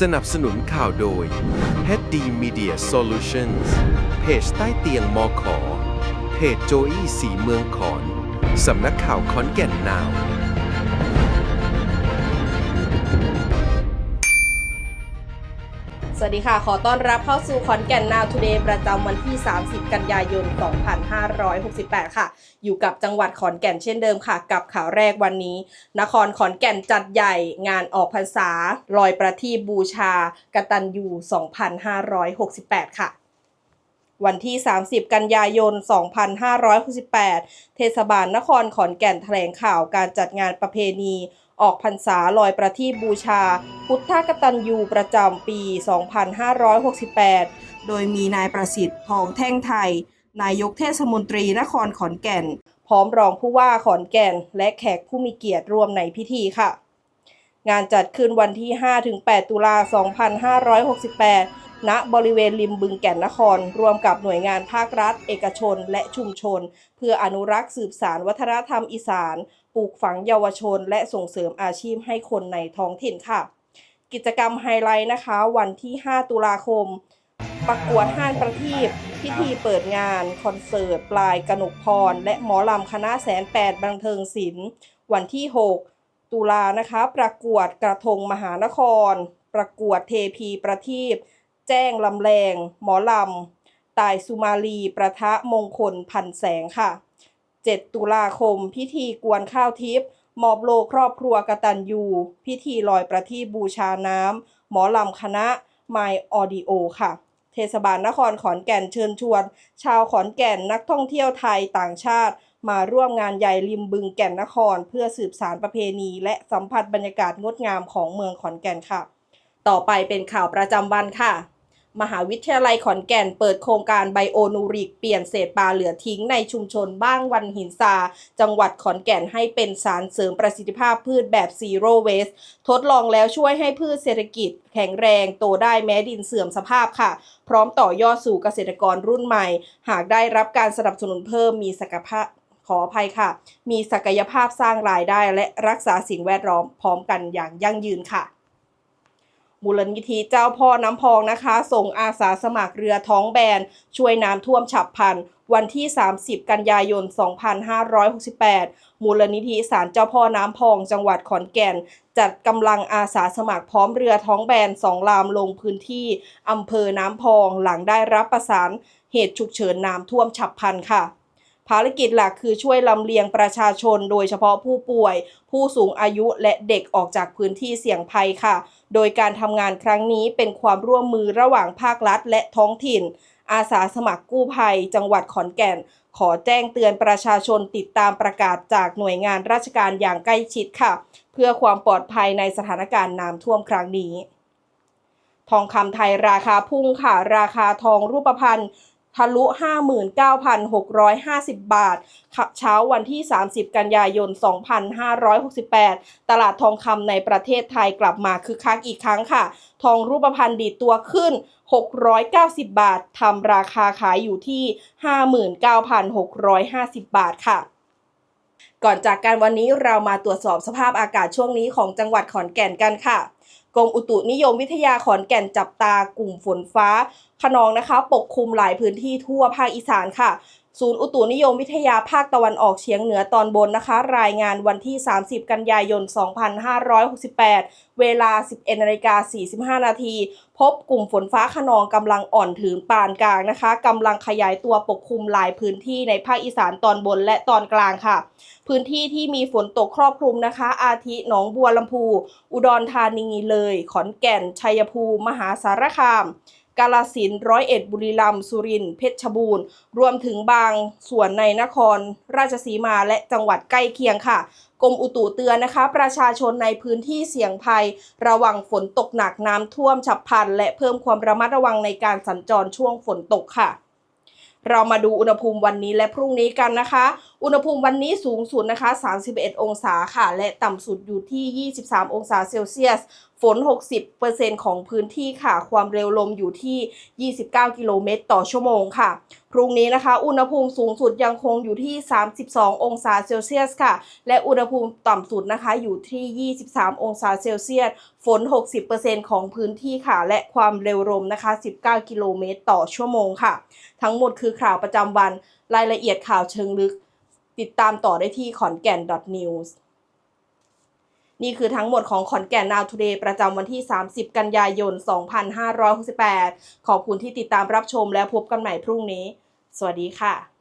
สนับสนุนข่าวโดย HD Media Solutions เพจใต้เตียงมอขอเพจโจอี้สีเมืองขอน สำนักข่าวขอนแก่นนาว วัสดีค่ะ ขอต้อนรับเข้าสู่ขอนแก่น Now Today ประจำวันที่ 30 กันยายน 2568 ค่ะ อยู่กับจังหวัดขอนแก่นเช่นเดิมค่ะ กับข่าวแรกวันนี้ นครขอนแก่นจัดใหญ่งานออกพรรษา ลอยประทีปบูชากตัญญู2568 ค่ะวันที่ 30 กันยายน 2568 เทศบาลนครขอนแก่นแถลงข่าวการจัดงานประเพณี ออกพรรษาลอยประทีปบูชา พุทธกตัญญูประจำปี 2568 โดยมีนายประสิทธิ์ทองแท่งไทย นายกเทศมนตรีนครขอนแก่น พร้อมรองผู้ว่าขอนแก่น และแขกผู้มีเกียรติร่วมในพิธีค่ะ งานจัดขึ้นวันที่ 5-8 ตุลา 2568 ณบริเวณริมบึงแก่นนคร รวมกับหน่วยงานภาครัฐ เอกชน และชุมชน เพื่ออนุรักษ์สืบสารวัฒนธรรมอีสาน ปลูกฝังเยาวชน และส่งเสริมอาชีพให้คนในท้องถิ่นค่ะ กิจกรรมไฮไลท์นะคะ วันที่ 5 ตุลาคม ประกวดห้านประทีปพิธีเปิดงาน คอนเสิร์ต ปลายกนกพร และหมอลำคณะแสนแปดบันเทิงศิลป์วันที่ 6 ตุลานะคะ ประกวดกระทงมหานคร ประกวดเทพีประทีป แจ้งลำแรง หมอลำ ตายสุมาลี ประทะมงคลพันแสงค่ะ 7 ตุลาคม พิธีกวนข้าวทิพย์มอบโลครอบครัวกตัญญูพิธีลอยประทีปบูชาน้ำ หมอลำคณะไมออดิโอค่ะ เทศบาลนครขอนแก่นเชิญชวน ชาวขอนแก่นนักท่องเที่ยวไทยต่างชาติ มาร่วมงานใหญ่ริมบึงแก่นนคร เพื่อสืบสารประเพณี และสัมผัสบรรยากาศงดงามของเมืองขอนแก่นค่ะ ต่อไปเป็นข่าวประจำวันค่ะ มหาวิทยาลัยขอนแก่นเปิดโครงการไบโอนูริกเปลี่ยนเศษปลาเหลือทิ้งในชุมชนบ้างวันหินซา จังหวัดขอนแก่นให้เป็นสารเสริมประสิทธิภาพพืชแบบซีโร่เวสทดลองแล้วช่วยให้พืชเศรษฐกิจแข็งแรงโตได้แม้ดินเสื่อมสภาพค่ะ พร้อมต่อยอดสู่เกษตรกรรุ่นใหม่ หากได้รับการสนับสนุนเพิ่มมีศักยภาพขออภัยค่ะ มีศักยภาพสร้างรายได้และรักษาสิ่งแวดล้อมพร้อมกันอย่างยั่งยืนค่ะ มูลนิธิเจ้าพ่อน้ำพองนะคะ ส่งอาสาสมัครเรือท้องแบน ช่วยน้ำท่วมฉับพลัน วันที่ 30 กันยายน 2568 มูลนิธิศาลเจ้าพ่อน้ำพอง จังหวัดขอนแก่น จัดกำลังอาสาสมัครพร้อมเรือท้องแบนสองลำลงพื้นที่อำเภอน้ำพองหลังได้รับประสานเหตุฉุกเฉินน้ำท่วมฉับพลันค่ะ ภารกิจหลักคือช่วยลำเลียงประชาชน โดยเฉพาะผู้ป่วย ผู้สูงอายุและเด็กออกจากพื้นที่เสี่ยงภัยค่ะ โดยการทำงานครั้งนี้เป็นความร่วมมือระหว่างภาครัฐและท้องถิ่น อาสาสมัครกู้ภัย จังหวัดขอนแก่น ขอแจ้งเตือนประชาชนติดตามประกาศจากหน่วยงานราชการอย่างใกล้ชิดค่ะ เพื่อความปลอดภัยในสถานการณ์น้ำท่วมครั้งนี้ทองคำไทยราคาพุ่งค่ะ ราคาทองรูปพรรณ ทะลุ 59,650 บาทค่ะเช้าวันที่ 30 กันยายน 2568 ตลาดทองคำในประเทศไทยกลับมาคึกคักอีกครั้งค่ะ ทองรูปพรรณดีดตัวขึ้น 690 บาท ทำราคาขายอยู่ที่ 59,650 บาทค่ะก่อนจากการวันนี้เรามาตรวจสอบสภาพอากาศช่วงนี้ของจังหวัดขอนแก่นกันค่ะ กรมอุตุนิยมวิทยาขอนแก่นจับตากลุ่มฝนฟ้าขนองนะคะ ปกคลุมหลายพื้นที่ทั่วภาคอีสานค่ะ ศูนย์อุตุนิยมวิทยาภาคตะวันออกเฉียงเหนือตอนบนนะคะ รายงานวันที่ 30 กันยายน 2568 เวลา 11นาฬิกา45 นาที พบกลุ่มฝนฟ้าขนองกำลังอ่อนถึงปานกลางนะคะกำลังขยายตัวปกคลุมหลายพื้นที่ในภาคอีสานตอนบนและตอนกลางค่ะ พื้นที่ที่มีฝนตกครอบคลุมนะคะ อาทิหนองบัวลำพู อุดรธานีเลย ขอนแก่น ชัยภูมิ มหาสารคาม กาลสินร้อยเอ็ดบุรีรัมย์สุรินทร์เพชรบูรณ์ รวมถึงบางส่วนในนคร ราชสีมาและจังหวัดใกล้เคียงค่ะ กรมอุตุเตือนนะคะ ประชาชนในพื้นที่เสี่ยงภัย ระวังฝนตกหนักน้ำท่วมฉับพลัน และเพิ่มความระมัดระวังในการสัญจรช่วงฝนตกค่ะ เรามาดูอุณหภูมิวันนี้และพรุ่งนี้กันนะคะ อุณหภูมิวันนี้สูงสุดนะคะ 31 องศาค่ะ และต่ำสุดอยู่ที่ 23 องศาเซลเซียส ฝน 60%ของพื้นที่ค่ะ ความเร็วลมอยู่ที่ 29 กิโลเมตรต่อชั่วโมงค่ะ พรุ่งนี้นะคะ อุณหภูมิสูงสุดยังคงอยู่ที่ 32 องศาเซลเซียสค่ะ และอุณหภูมิต่ำสุดนะคะอยู่ที่ 23 องศาเซลเซียส ฝน 60%ของพื้นที่ค่ะ และความเร็วลมนะคะ 19 กิโลเมตรต่อชั่วโมงค่ะ ทั้งหมดคือข่าวประจำวัน รายละเอียดข่าวเชิงลึก ติดตามต่อได้ที่ขอนแก่น .news นี่คือทั้งหมดของขอนแก่น Now Today ประจำวันที่ 30 กันยายน 2568 ขอบคุณที่ติดตามรับชมและพบกันใหม่พรุ่งนี้ สวัสดีค่ะ